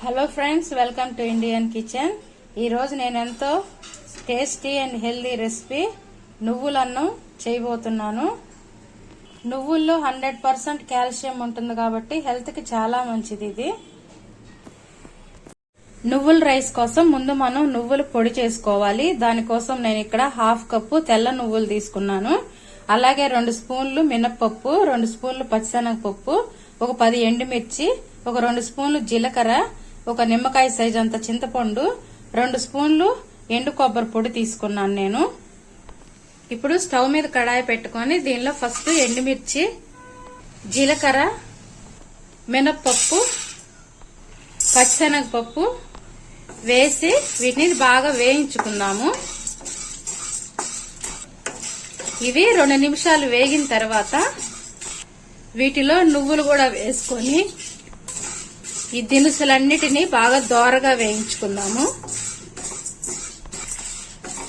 Hello friends welcome to Indian kitchen ఈరోజు నేను ఎంతో టేస్టీ అండ్ హెల్దీ రెసిపీ నువ్వులన్నం చేయబోతున్నాను. నువ్వుల్లో హండ్రెడ్ పర్సెంట్ కాల్షియం ఉంటుంది కాబట్టి హెల్త్కి చాలా మంచిది ఇది. నువ్వుల రైస్ కోసం ముందు మనం నువ్వులు పొడి చేసుకోవాలి. దానికోసం నేను ఇక్కడ హాఫ్ కప్పు తెల్ల నువ్వులు తీసుకున్నాను. అలాగే రెండు స్పూన్లు మినప్పప్పు రెండు స్పూన్లు పచ్చిశనగపప్పు ఒక పది ఎండుమిర్చి ఒక రెండు స్పూన్లు జీలకర్ర ఒక నిమ్మకాయ సైజ్ అంత చింతపండు రెండు స్పూన్లు ఎండు కొబ్బరి పొడి తీసుకున్నాను నేను. ఇప్పుడు స్టవ్ మీద కడాయి పెట్టుకొని దీనిలో ఫస్ట్ ఎండుమిర్చి జీలకర్ర మినప్పప్పు పచ్చిశనగపప్పు వేసి వీటిని బాగా వేయించుకుందాము. ఇవి రెండు నిమిషాలు వేగిన తర్వాత వీటిలో నువ్వులు కూడా వేసుకొని ఈ దినుసులన్నిటినీ బాగా దోరగా వేయించుకుందాము.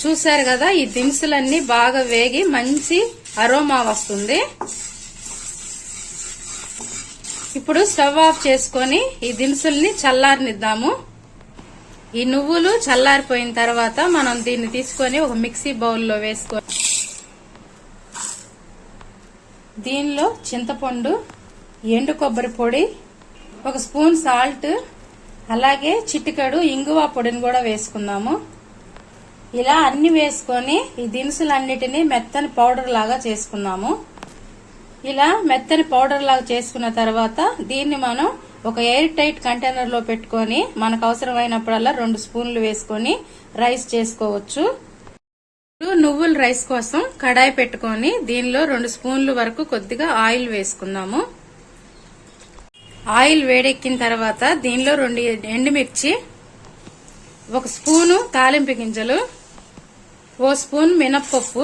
చూశారు కదా ఈ దినుసులన్నీ బాగా వేగి మంచి అరోమా వస్తుంది. ఇప్పుడు స్టవ్ ఆఫ్ చేసుకొని ఈ దినుసుల్ని చల్లారనిద్దాము. ఈ నువ్వులు చల్లారిపోయిన తర్వాత మనం దీన్ని తీసుకొని ఒక మిక్సీ బౌల్లో వేసుకొని దీనిలో చింతపండు ఎండు కొబ్బరి పొడి ఒక స్పూన్ సాల్ట్ అలాగే చిటికడు ఇంగువ పొడిని కూడా వేసుకుందాము. ఇలా అన్ని వేసుకొని ఈ దినుసులన్నిటినీ మెత్తని పౌడర్ లాగా చేసుకుందాము. ఇలా మెత్తని పౌడర్ లాగా చేసుకున్న తర్వాత దీన్ని మనం ఒక ఎయిర్ టైట్ కంటైనర్లో పెట్టుకొని మనకు అవసరమైనప్పుడల్లా రెండు స్పూన్లు వేసుకొని రైస్ చేసుకోవచ్చు. ఇప్పుడు నువ్వుల రైస్ కోసం కడాయి పెట్టుకొని దీనిలో రెండు స్పూన్లు వరకు కొద్దిగా ఆయిల్ వేసుకుందాము. ఆయిల్ వేడెక్కిన తర్వాత దీనిలో రెండు ఎండుమిర్చి ఒక స్పూను తాలింపు గింజలు ఓ స్పూన్ మినప్పప్పు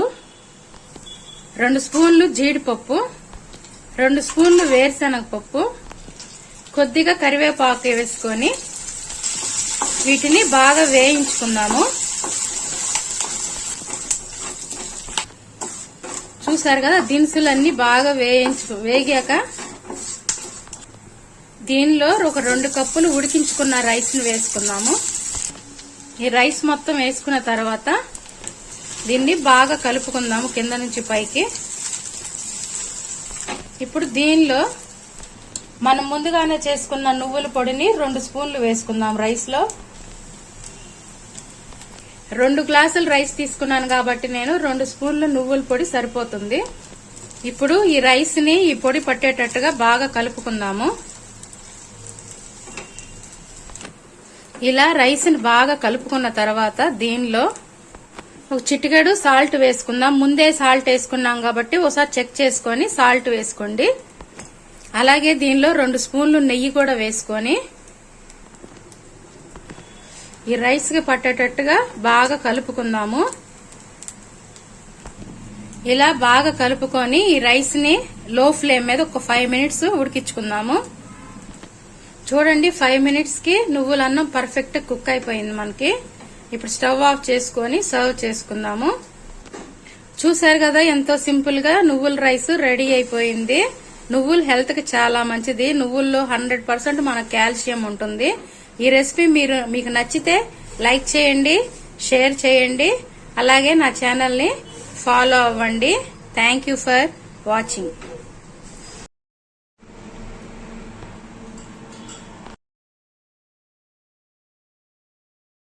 రెండు స్పూన్లు జీడిపప్పు రెండు స్పూన్లు వేరుశనగపప్పు కొద్దిగా కరివేపాకు వేసుకొని వీటిని బాగా వేయించుకుందాము. చూసారు కదా దినుసులన్నీ బాగా వేయించు వేగాక దీనిలో ఒక రెండు కప్పులు ఉడికించుకున్న రైస్ను వేసుకున్నాము ఈ రైస్ మొత్తం వేసుకున్న తర్వాత దీన్ని బాగా కలుపుకుందాము కింద నుంచి పైకి. ఇప్పుడు దీనిలో మనం ముందుగానే చేసుకున్న నువ్వుల పొడిని రెండు స్పూన్లు వేసుకుందాం రైస్లో. రెండు గ్లాసులు రైస్ తీసుకున్నాను కాబట్టి నేను రెండు స్పూన్లు నువ్వుల పొడి సరిపోతుంది. ఇప్పుడు ఈ రైస్ని ఈ పొడి పట్టేటట్టుగా బాగా కలుపుకుందాము. ఇలా రైస్ని బాగా కలుపుకున్న తర్వాత దీనిలో ఒక చిటికెడు సాల్ట్ వేసుకుందాం. ముందే సాల్ట్ వేసుకున్నాం కాబట్టి ఒకసారి చెక్ చేసుకొని సాల్ట్ వేసుకోండి. అలాగే దీనిలో రెండు స్పూన్లు నెయ్యి కూడా వేసుకొని ఈ రైస్కి పట్టేటట్టుగా బాగా కలుపుకుందాము. ఇలా బాగా కలుపుకొని ఈ రైస్ని లో ఫ్లేమ్ మీద ఒక ఫైవ్ మినిట్స్ ఉడికించుకుందాము. చూడండి ఫైవ్ మినిట్స్కి నువ్వుల అన్నం పర్ఫెక్ట్ కుక్ అయిపోయింది మనకి. ఇప్పుడు స్టవ్ ఆఫ్ చేసుకొని సర్వ్ చేసుకుందాము. చూసారు కదా ఎంతో సింపుల్గా నువ్వుల రైస్ రెడీ అయిపోయింది. నువ్వులు హెల్త్కి చాలా మంచిది. నువ్వుల్లో హండ్రెడ్ పర్సెంట్ మన కాల్షియం ఉంటుంది. ఈ రెసిపీ మీరు మీకు నచ్చితే లైక్ చేయండి షేర్ చేయండి. అలాగే నా ఛానల్ని ఫాలో అవ్వండి. Thank you for watching